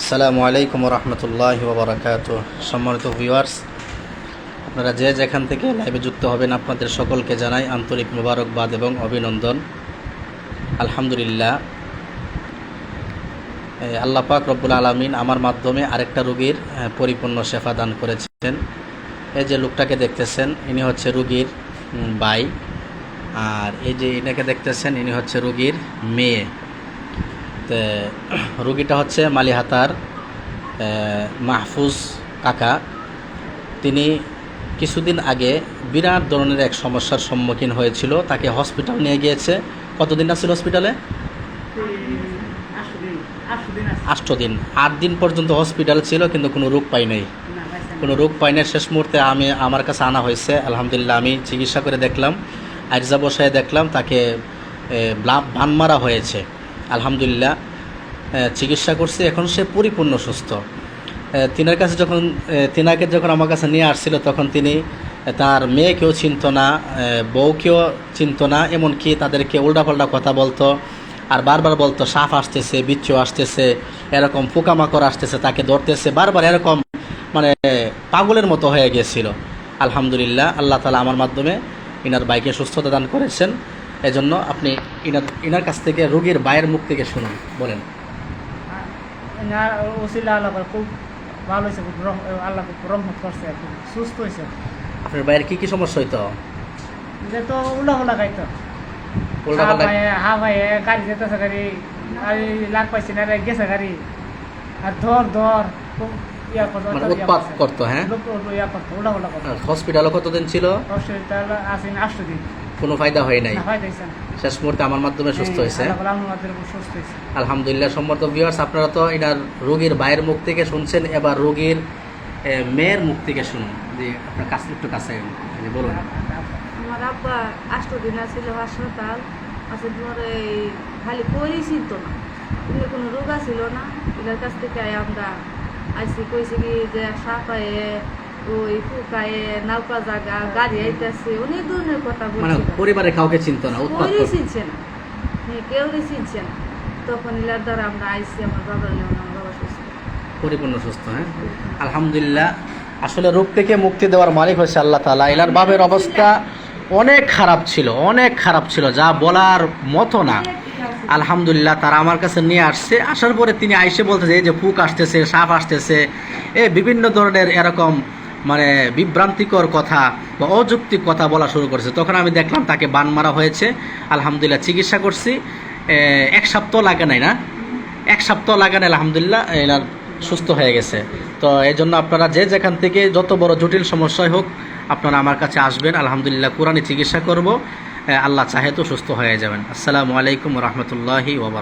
আসসালামু আলাইকুম রহমতুল্লাহ ওবরাকাত সম্মানিত ভিউয়ার্স আপনারা যে যেখান থেকে লাইভে যুক্ত হবেন, আপনাদের সকলকে জানাই আন্তরিক মোবারকবাদ এবং অভিনন্দন। আলহামদুলিল্লাহ। আল্লাহ পাক রব্বুল আলমিন আমার মাধ্যমে আরেকটা রুগীর পরিপূর্ণ সেফা দান করেছেন। এই যে লোকটাকে দেখতেছেন, ইনি হচ্ছে রুগীর ভাই। আর এই যে ইনাকে দেখতেছেন, ইনি হচ্ছে রুগীর মেয়ে। রুগীটা হচ্ছে মালিহাতার মাহফুজ কাকা। তিনি কিছুদিন আগে বিরাট ধরনের এক সমস্যার সম্মুখীন হয়েছিল, তাকে হসপিটাল নিয়ে গিয়েছে। কতদিন আছিল হসপিটালে? আষ্ট দিন আট দিন পর্যন্ত হসপিটাল ছিল, কিন্তু কোনো রোগ পাই নাই। কোনো রোগ পাই নাই। শেষ মুহূর্তে আমি, আমার কাছে আনা হয়েছে। আলহামদুলিল্লাহ, আমি চিকিৎসা করে দেখলাম। আর্জা বসায় দেখলাম, তাকে বান মারা হয়েছে। আলহামদুলিল্লাহ চিকিৎসা করছে। এখন সে পরিপূর্ণ সুস্থ। তিনার কাছে যখন তিনাকে যখন আমার কাছে নিয়ে আসছিল, তখন তিনি তার মেয়েকেও চিনত না বউকেও চিনত না, এমনকি তাদেরকে উল্টাপাল্টা কথা বলতো, আর বারবার বলতো, সাপ আসতেছে, বিচ্ছু আসতেছে, এরকম পোকামাকড় আসতেছে, তাকে ধরতেছে। বারবার এরকম মানে পাগলের মতো হয়ে গিয়েছিল আলহামদুলিল্লাহ, আল্লাহ তালা আমার মাধ্যমে, ইনার বাইকে সুস্থতা দান করেছেন। এজন্য আপনি ইনার ইনার কাছ থেকে রোগীর বাইয়ের মুখ থেকে শুনুন বলেন। ওসিলা আল্লাহ খুব ভালো হয়েছে খুব আল্লাহ খুব রহমত করছে আর সুস্থ হয়েছে। আপনার বাইয়ের কি কি সমস্যা হইতো? যে তো হা ভাই গাড়ি যেতেছে গাড়ি আর লাগ পাইছি না গেছে গাড়ি। আর ধর ধর খুব মানে উৎপাত করতো হ্যাঁ? হসপিটালে কতদিন ছিল? হসপিটাল আসেন আষ্ট দিন। কোনো ফায়দা হয় নাই। শেষ মুহূর্তে আমার মাধ্যমে সুস্থ হয়েছে আলহামদুলিল্লাহ সম্মত ভিউয়ার্স আপনারা তো এনার রোগীর বাইরের মুখ থেকে শুনছেন এবার রোগীর মেয়ের মুখ থেকে শুনুন। যে আপনার কাছে একটু কাছে বলুন। আমার আব্বা আষ্ট দিন আছিল হাসপাতাল আছে তোমার এই খালি কই চিনত না। এমনি কোনো রোগ ছিল না। এটার কাছ থেকে আমরা আইসি কইছি কি যে সাপায়ে ওই ফুকায়ে নাউকা জাগা গাড়ি আইতেছে অনেক ধরনের কথা মানে পরিবারে কাউকে চিনতো না উৎপাত চিনছে না। হ্যাঁ কেউ চিনছে না। তখন এলার দ্বারা আমরা আইসি আমার বাবা সুস্থ। পরিপূর্ণ সুস্থ হ্যাঁ? আলহামদুলিল্লাহ আসলে রোগ থেকে মুক্তি দেওয়ার মালিক হচ্ছে আল্লাহ তালা এলার বাবের অবস্থা অনেক খারাপ ছিল অনেক খারাপ ছিল যা বলার মতো না। আলহামদুলিল্লাহ তারা আমার কাছে নিয়ে আসছে। আসার পরে তিনি আইসে বলতেছে এই যে ফুক আসতেছে সাপ আসতেছে। এ বিভিন্ন ধরনের এরকম মানে বিভ্রান্তিকর কথা বা অযৌক্তিক কথা বলা শুরু করেছে। তখন আমি দেখলাম তাকে বান মারা হয়েছে। আলহামদুলিল্লাহ চিকিৎসা করছি। এক সপ্তাহ লাগে নাই না? এক সপ্তাহ লাগান আলহামদুলিল্লাহ এনার সুস্থ হয়ে গেছে। তো এই জন্য আপনারা যে যেখান থেকে যত বড় জটিল সমস্যায় হোক, আপনারা আমার কাছে আসবেন। আলহামদুলিল্লাহ কোরআনে চিকিৎসা করব। আল্লাহ চাহে তো সুস্থ হয়ে যাবেন। আসসালামু আলাইকুম রহমতুল্লাহি ওবরাক